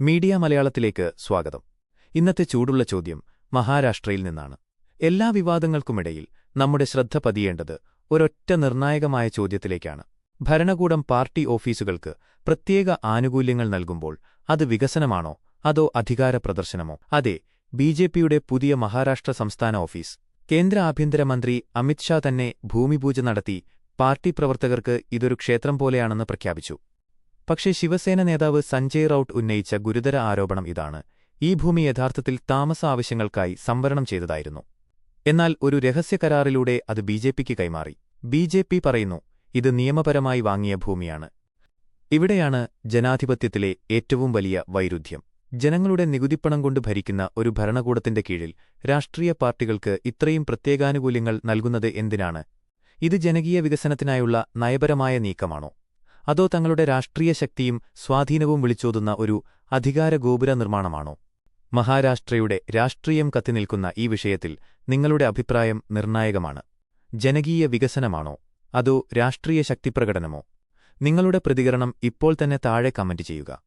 Media മലയാളത്തിലേക്ക് സ്വാഗതം. ഇന്നത്തെ ചൂടുള്ള ചോദ്യം മഹാരാഷ്ട്രയിൽ നിന്നാണ്. എല്ലാ വിവാദങ്ങൾക്കുമിടയിൽ നമ്മുടെ ശ്രദ്ധ പതിയേണ്ടത് ഒരൊറ്റ നിർണായകമായ ചോദ്യത്തിലേക്കാണ്. ഭരണകൂടം പാർട്ടി ഓഫീസുകൾക്ക് പ്രത്യേക ആനുകൂല്യങ്ങൾ നൽകുമ്പോൾ അത് വികസനമാണോ അതോ അധികാര പ്രദർശനമോ? അതെ ബിജെപിയുടെ പുതിയ മഹാരാഷ്ട്ര സംസ്ഥാന ഓഫീസ്. കേന്ദ്ര ആഭ്യന്തരമന്ത്രി അമിത്ഷാ തന്നെ ഭൂമിപൂജ നടത്തി പാർട്ടി പ്രവർത്തകർക്ക് ഇതൊരു ക്ഷേത്രം പോലെയാണെന്ന് പ്രഖ്യാപിച്ചു. പക്ഷേ ശിവസേന നേതാവ് സഞ്ജയ് റൌട്ട് ഉന്നയിച്ച ഗുരുതര ആരോപണം ഇതാണ്. ഈ ഭൂമി യഥാർത്ഥത്തിൽ താമസ ആവശ്യങ്ങൾക്കായി സംവരണം ചെയ്തതായിരുന്നു. എന്നാൽ ഒരു രഹസ്യ കരാറിലൂടെ അത് ബിജെപിക്ക് കൈമാറി. ബിജെപി പറയുന്നു ഇത് നിയമപരമായി വാങ്ങിയ ഭൂമിയാണ്. ഇവിടെയാണ് ജനാധിപത്യത്തിലെ ഏറ്റവും വലിയ വൈരുദ്ധ്യം. ജനങ്ങളുടെ നികുതിപ്പണം കൊണ്ട് ഭരിക്കുന്ന ഒരു ഭരണകൂടത്തിന്റെ കീഴിൽ രാഷ്ട്രീയ പാർട്ടികൾക്ക് ഇത്രയും പ്രത്യേകാനുകൂല്യങ്ങൾ നൽകുന്നത് എന്തിനാണ്? ഇത് ജനകീയ വികസനത്തിനായുള്ള നയപരമായ നീക്കമാണോ? അതോ തങ്ങളുടെ രാഷ്ട്രീയ ശക്തിയും സ്വാധീനവും വിളിച്ചോതുന്ന ഒരു അധികാര ഗോപുര നിർമ്മാണമാണോ? മഹാരാഷ്ട്രയുടെ രാഷ്ട്രീയം കത്തിനിൽക്കുന്ന ഈ വിഷയത്തിൽ നിങ്ങളുടെ അഭിപ്രായം നിർണായകമാണ്. ജനകീയ വികസനമാണോ? അതോ രാഷ്ട്രീയ ശക്തിപ്രകടനമോ? നിങ്ങളുടെ പ്രതികരണം ഇപ്പോൾ തന്നെ താഴെ കമന്റ് ചെയ്യുക.